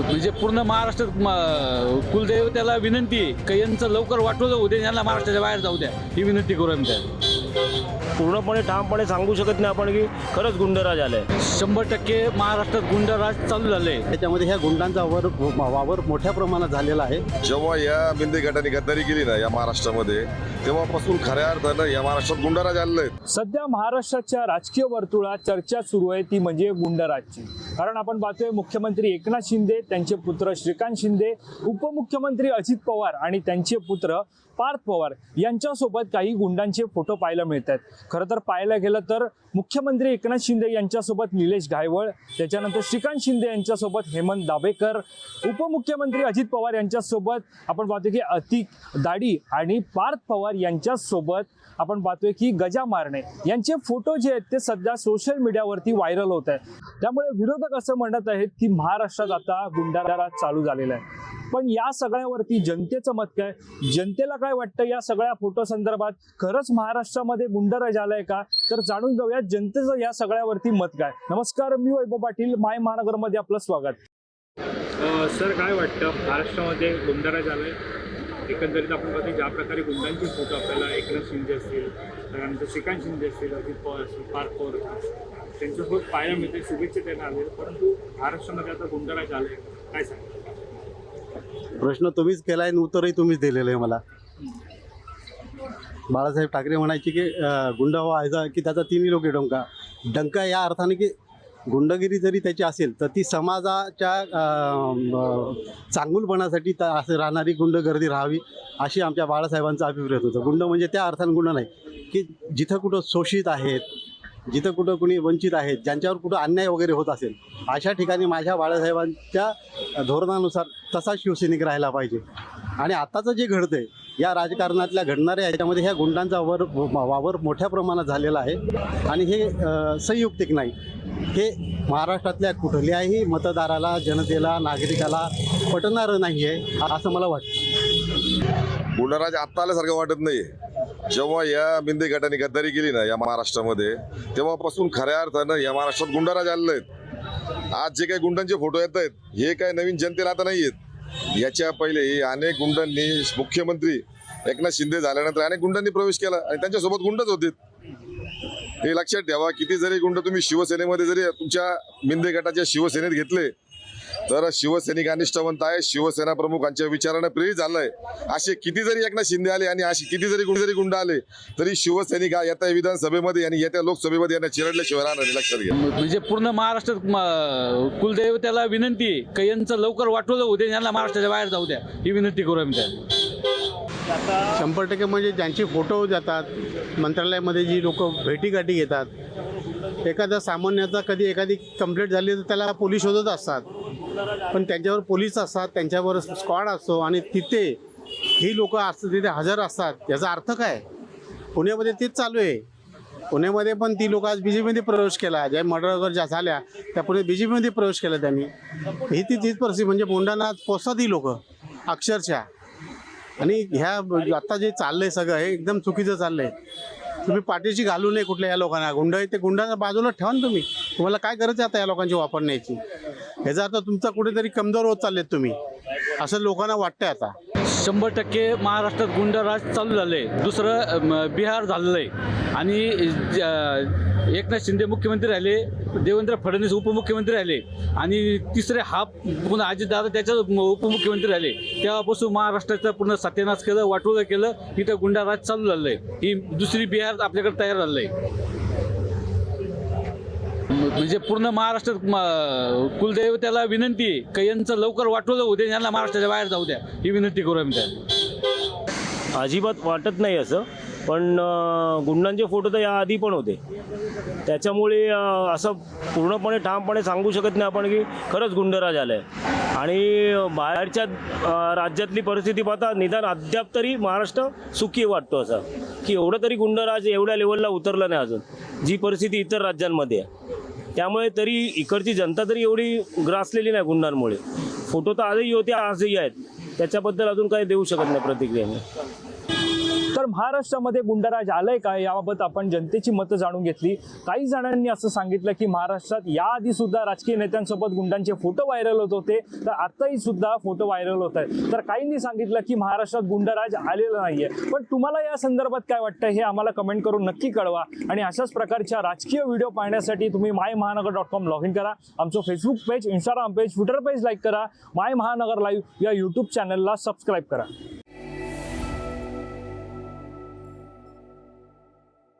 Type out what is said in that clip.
म्हणजे पूर्ण महाराष्ट्रात कुलदैवत्याला विनंती आहे का यांचं लवकर वाटवलं होऊ दे यांना महाराष्ट्राच्या बाहेर जाऊ द्या. ही विनंती करू आम्ही त्या पूर्णपणे ठामपणे सांगू शकत नाही आपण की खरंच गुंडराज आलाय. शंभर टक्के महाराष्ट्रात गुंडराज चालू झाले त्याच्यामध्ये ह्या गुंडांचा वर वावर मोठ्या प्रमाणात झालेला आहे. जेव्हा या बिंदे गटाने गद्दारी केली ना या महाराष्ट्रामध्ये तेव्हापासून खऱ्या अर्थानं या महाराष्ट्रात गुंडाराज आलेले आहेत. सध्या महाराष्ट्राच्या राजकीय वर्तुळात चर्चा सुरू आहे ती म्हणजे गुंडराजची. कारण आपण पाहतोय मुख्यमंत्री एकनाथ शिंदे त्यांचे पुत्र श्रीकांत शिंदे उपमुख्यमंत्री अजित पवार आणि त्यांचे पुत्र पार्थ पवार यांच्यासोबत काही गुंडांचे फोटो पाहायला मिळत आहेत खरं तर पाहायला गेलं तर मुख्यमंत्री एकनाथ शिंदे यांच्यासोबत निलेश गायवळ त्याच्यानंतर श्रीकांत शिंदे यांच्यासोबत हेमंत दाभेकर उपमुख्यमंत्री अजित पवार यांच्यासोबत आपण पाहतो की अतिक दाडी आणि पार्थ पवार यांच्यासोबत आपण पाहतोय की गजा मारणे यांचे फोटो जे आहेत ते सध्या सोशल मीडियावरती व्हायरल होत आहे त्यामुळे विरोधक असं म्हणत आहेत की महाराष्ट्रात आता गुंडारा चालू झालेला आहे. पण या सगळ्यावरती जनतेचं मत काय? जनतेला काय वाटतं या सगळ्या फोटो संदर्भात? खरंच महाराष्ट्रामध्ये गुंडराज आलाय का? तर जाणून घेऊया जनतेचं या सगळ्यावरती मत काय? नमस्कार मी वैभव पाटील माय महानगरमध्ये आपलं स्वागत. सर काय वाटतं? महाराष्ट्रामध्ये गुंडारा झालाय? एकंदरीत आपण बघतो ज्या प्रकारे गुंडांचे फोटो आपल्याला एकनाथ शिंदे असतील त्यानंतर श्रीकांत शिंदे असतील अजित पवार असतील पार्थ पवार असतील त्यांच्यासोबत पाहायला मिळते शुभेच्छा त्यांना आले परंतु महाराष्ट्रामध्ये आता गुंडराज आले काय सांगा प्रश्न तुम्हीच केला आहे आणि उत्तरही तुम्हीच दिलेलं आहे मला. बाळासाहेब ठाकरे म्हणायचे की गुंडा व्हायचा की त्याचा तिन्ही लोक डंका. डंका या अर्थाने की गुंडगिरी जरी त्याची असेल तर ती समाजाच्या चांगुलपणासाठी तर असं राहणारी गुंडगर्दी राहावी अशी आमच्या बाळासाहेबांचा अभिप्रेत होतं. गुंड म्हणजे त्या अर्थाने गुंड नाही की जिथं कुठं शोषित आहेत जिथं कुठं कुणी वंचित आहेत ज्यांच्यावर कुठं अन्याय वगैरे होत असेल अशा ठिकाणी माझ्या बाळासाहेबांच्या धोरणानुसार तसा शिवसैनिक राहायला पाहिजे. आणि आत्ताचं जे घडतं आहे या राजकारणातल्या घडणाऱ्या याच्यामध्ये ह्या गुंडांचा वर वावर मोठ्या प्रमाणात झालेला आहे. आणि हे संयुक्तिक नाही. हे महाराष्ट्रातल्या कुठल्याही मतदाराला जनतेला नागरिकाला पटणारं नाही आहे असं मला वाटतं. गुंडाराज आत्ता आल्यासारखं वाटत नाही जेव्हा या बिंदे गटाने गद्दारी केली ना या महाराष्ट्रामध्ये तेव्हापासून खऱ्या अर्थानं या महाराष्ट्रात गुंडाराज आलेले आहेत. आज जे काही गुंडांचे फोटो येत आहेत हे काय नवीन जनतेला आता नाही आहेत याच्या पहिले अनेक गुंडांनी मुख्यमंत्री एकनाथ शिंदे झाल्यानंतर अनेक गुंडांनी प्रवेश केला आणि त्यांच्यासोबत गुंडच होते. हे लक्षात ठेवा किती जरी गुंड तुम्ही शिवसेनेमध्ये जरी तुमच्या मिंदे गटाच्या शिवसेनेत घेतले तर शिवसैनिक अनिष्ठावंत आहे. शिवसेना प्रमुखांच्या विचारानं प्रेरित झालंय. असे किती जरी एकनाथ शिंदे आले आणि असे किती जरी गुंड जरी गुंड आले तरी शिवसैनिक हा येत्या विधानसभेमध्ये आणि येत्या लोकसभेमध्ये यांना चिरडल्याशिवाय राहणार लक्षात घ्या. म्हणजे पूर्ण महाराष्ट्रात कुलदैवत्याला विनंती आहे का यांचं लवकर वाटवलं होऊ दे यांना महाराष्ट्राच्या बाहेर जाऊ द्या. ही विनंती करू आम्ही त्या शंभर टक्के म्हणजे ज्यांचे फोटो जातात मंत्रालयामध्ये जी लोक भेटीगाठी घेतात एखादा सामान्याचा कधी एखादी कंप्लेंट झाली तर त्याला पोलीस शोधत असतात. पण त्यांच्यावर पोलीस असतात त्यांच्यावर स्क्वॉड असतो आणि तिथे ही लोक असतात तिथे हजर असतात. याचा अर्थ काय? पुण्यामध्ये तेच चालू आहे. पुण्यामध्ये पण ती लोक आज बी जे पीमध्ये प्रवेश केला. ज्या मर्डर वगैरे ज्या झाल्या त्या पुणे बी जे पीमध्ये प्रवेश केला त्यांनी. ही ती तीच परिस्थिती म्हणजे मुंडांना आज पोचतात ही लोक अक्षरशः. आणि ह्या आत्ता जे चाललंय सगळं हे एकदम चुकीचं चाललंय. तुम्ही पाठीशी घालू नये कुठल्या या लोकांना. गुंड आहे ते गुंडाच्या बाजूला ठेवा ना तुम्ही. तुम्हाला काय गरज आहे आता या लोकांची वापरण्याची ह्याचा अर्थ तुमचा कुठेतरी कमजोर होत चाललेत तुम्ही. असं लोकांना वाटतंय आता. शंभर टक्के महाराष्ट्रात गुंडराज चालू झाले. दुसरं बिहार झालेलं आहे आणि ज- एकनाथ शिंदे मुख्यमंत्री राहिले. देवेंद्र फडणवीस उपमुख्यमंत्री राहिले आणि तिसरे हा पुन्हा अजितदादा त्याच्या उपमुख्यमंत्री राहिले. तेव्हापासून महाराष्ट्राचा पूर्ण सत्यानाश केलं वाटोळं केलं. इथं गुंडाराज चालू झालं आहे ही दुसरी बिहार आपल्याकडे तयार झालं आहे. म्हणजे पूर्ण महाराष्ट्रात म- कुलदैवत्याला विनंती आहे का यांचं लवकर वाटवलं होऊ दे यांना महाराष्ट्राच्या बाहेर जाऊ द्या. ही विनंती करू आम्ही त्या अजिबात वाटत नाही असं. पण गुंडांचे फोटो तर या आधी पण होते. त्याच्यामुळे असं पूर्णपणे ठामपणे सांगू शकत नाही आपण की खरंच गुंडराज आलं आहे आणि बाहेरच्या राज्यातली परिस्थिती पाहता निदान अद्याप तरी महाराष्ट्र सुखी वाटतो असं. की एवढं तरी गुंडराज एवढ्या लेवलला उतरलं नाही अजून. जी परिस्थिती इतर राज्यांमध्ये आहे. त्यामुळे तरी इकडची जनता तरी एवढी ग्रासलेली नाही गुंडांमुळे. फोटो तर आजही होते आजही आहेत. त्याच्याबद्दल अजून काही देऊ शकत नाही प्रतिक्रिया तर महाराष्ट्रामध्ये गुंडराज आलंय का? याबाबत आपण जनतेची मतं जाणून घेतली. काही जणांनी असं सांगितलं की महाराष्ट्रात याआधी सुद्धा राजकीय नेत्यांसोबत गुंडांचे फोटो व्हायरल होत होते. तर आताही सुद्धा फोटो व्हायरल होत आहेत. तर काहींनी सांगितलं की महाराष्ट्रात गुंडराज आलेलं नाहीये. पण तुम्हाला या संदर्भात काय वाटतं हे आम्हाला कमेंट करून नक्की कळवा. आणि अशाच प्रकारच्या राजकीय व्हिडिओ पाहण्यासाठी तुम्ही माय महानगर डॉट कॉम लॉग इन करा. आमचं Facebook page Instagram page Twitter page like करा. माय महानगर लाईव्ह या यूट्यूब चॅनलला सबस्क्राईब करा.